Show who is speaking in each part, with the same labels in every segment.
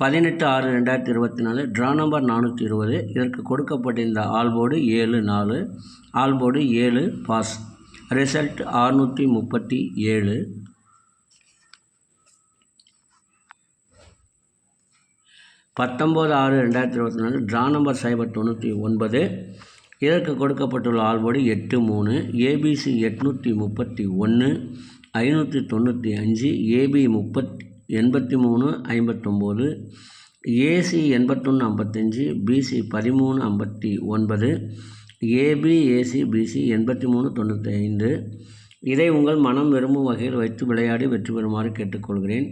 Speaker 1: பதினெட்டு ஆறு ரெண்டாயிரத்தி இருபத்தி நாலு ட்ரா நம்பர் நானூற்றி இருபது. இதற்கு கொடுக்கப்பட்டிருந்த ஆல்போர்டு ஏழு நாலு ஆல்போர்டு ஏழு பாஸ். ரிசல்ட் ஆறுநூற்றி முப்பத்தி ஏழு. பத்தொம்போது ஆறு ரெண்டாயிரத்தி இருபத்தி நாலு ட்ரா நம்பர் சைபர் தொண்ணூற்றி ஒன்பது. இதற்கு கொடுக்கப்பட்டுள்ள ஆல்போர்டு எட்டு மூணு ஏபிசி எட்நூற்றி முப்பத்தி ஒன்று ஐநூற்றி தொண்ணூற்றி அஞ்சு ஏபி முப்பத்தி எண்பத்தி மூணு ஐம்பத்தொம்போது ஏசி எண்பத்தொன்று ஐம்பத்தஞ்சு பிசி பதிமூணு ஐம்பத்தி ஒன்பது ஏபி ஏசி பிசி எண்பத்தி மூணு தொண்ணூற்றி ஐந்து இதை உங்கள் மனம் விரும்பும் வகையில் வைத்து விளையாடி வெற்றி பெறுமாறு கேட்டுக்கொள்கிறேன்.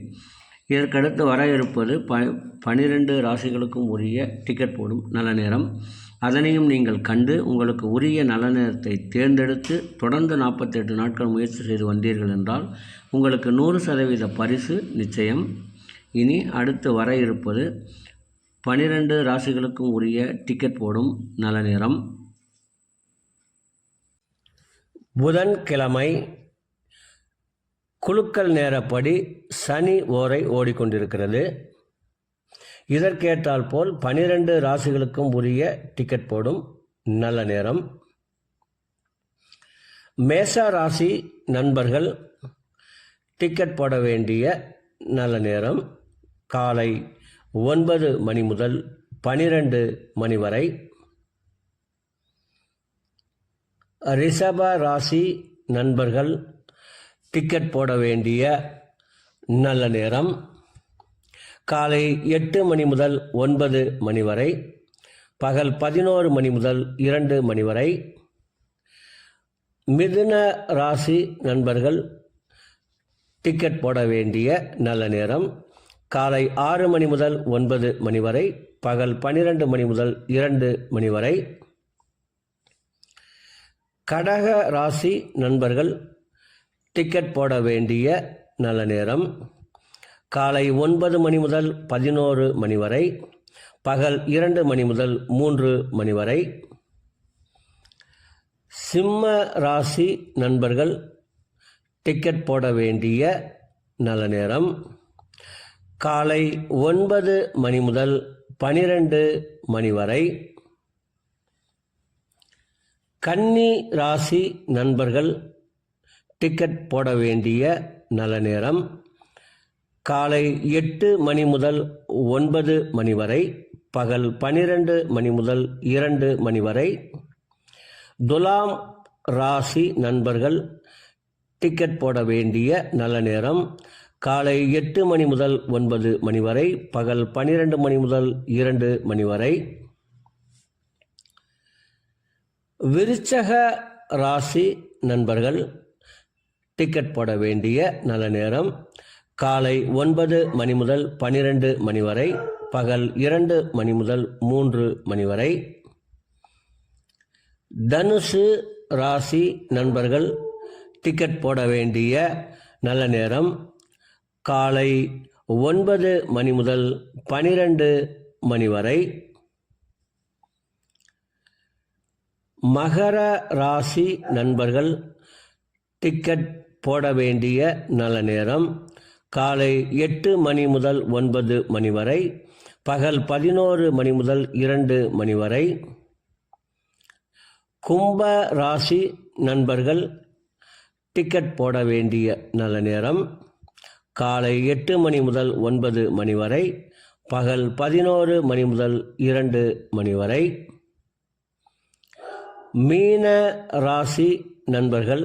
Speaker 1: இதற்கடுத்து வர இருப்பது ப பனிரெண்டு ராசிகளுக்கும் உரிய டிக்கெட் போடும். நல்ல நேரம். அதனையும் நீங்கள் கண்டு உங்களுக்கு உரிய நல்ல தேர்ந்தெடுத்து தொடர்ந்து நாற்பத்தெட்டு நாட்கள் முயற்சி செய்து வந்தீர்கள் என்றால் உங்களுக்கு நூறு சதவீத பரிசு நிச்சயம். இனி அடுத்து வர இருப்பது பனிரெண்டு ராசிகளுக்கும் உரிய டிக்கெட் போடும் நல்ல நேரம் புதன்கிழமை குலுக்கல் நேரப்படி சனி ஓரை ஓடிக்கொண்டிருக்கிறது. இதற்கேற்றால் போல் பனிரெண்டு ராசிகளுக்கும் உரிய டிக்கெட் போடும். நல்ல நேரம். மேச ராசி நண்பர்கள் டிக்கெட் போட வேண்டிய நல்ல நேரம். காலை ஒன்பது மணி முதல் பனிரெண்டு மணி வரை. ரிஷப ராசி நண்பர்கள் டிக்கெட் போட வேண்டிய நல்ல நேரம். காலை எட்டு மணி முதல் ஒன்பது மணி வரை பகல் பதினோரு மணி முதல் இரண்டு மணி வரை. மிதுன ராசி நண்பர்கள் டிக்கெட் போட வேண்டிய நல்ல நேரம். காலை ஆறு மணி முதல் ஒன்பது மணி வரை பகல் பன்னிரெண்டு மணி முதல் இரண்டு மணி வரை. கடக ராசி நண்பர்கள் டிக்கெட் போட வேண்டிய நல்ல நேரம். காலை ஒன்பது மணி முதல் பதினோரு மணி வரை பகல் இரண்டு மணி முதல் மூன்று மணி வரை. சிம்ம ராசி நண்பர்கள் டிக்கெட் போட வேண்டிய நல்ல நேரம். காலை ஒன்பது மணி முதல் பனிரெண்டு மணி வரை. கன்னி ராசி நண்பர்கள் டிக்கெட் போட வேண்டிய நல்ல நேரம். காலை எட்டு மணி முதல் ஒன்பது மணி வரை பகல் பனிரெண்டு மணி முதல் இரண்டு மணி வரை. துலாம் ராசி நண்பர்கள் டிக்கெட் போட வேண்டிய நல்ல நேரம். காலை எட்டு மணி முதல் ஒன்பது மணி வரை பகல் பனிரெண்டு மணி முதல் இரண்டு மணி வரை. விருச்சக ராசி நண்பர்கள் டிக்கெட் போட வேண்டிய நல்ல நேரம். காலை ஒன்பது மணி முதல் பனிரெண்டு மணி வரை பகல் இரண்டு மணி முதல் மூன்று மணி வரை. தனுசு ராசி நண்பர்கள் டிக்கெட் போட வேண்டிய நல்ல நேரம். காலை ஒன்பது மணி முதல் பனிரெண்டு மணி வரை. மகர ராசி நண்பர்கள் டிக்கெட் போட வேண்டிய நல்ல நேரம். காலை எட்டு மணி முதல் ஒன்பது மணி வரை பகல் பதினோரு மணி முதல் இரண்டு மணி வரை. கும்ப ராசி நண்பர்கள் டிக்கெட் போட வேண்டிய நல்ல நேரம். காலை எட்டு மணி முதல் ஒன்பது மணி வரை பகல் பதினோரு மணி முதல் இரண்டு மணி வரை. மீன ராசி நண்பர்கள்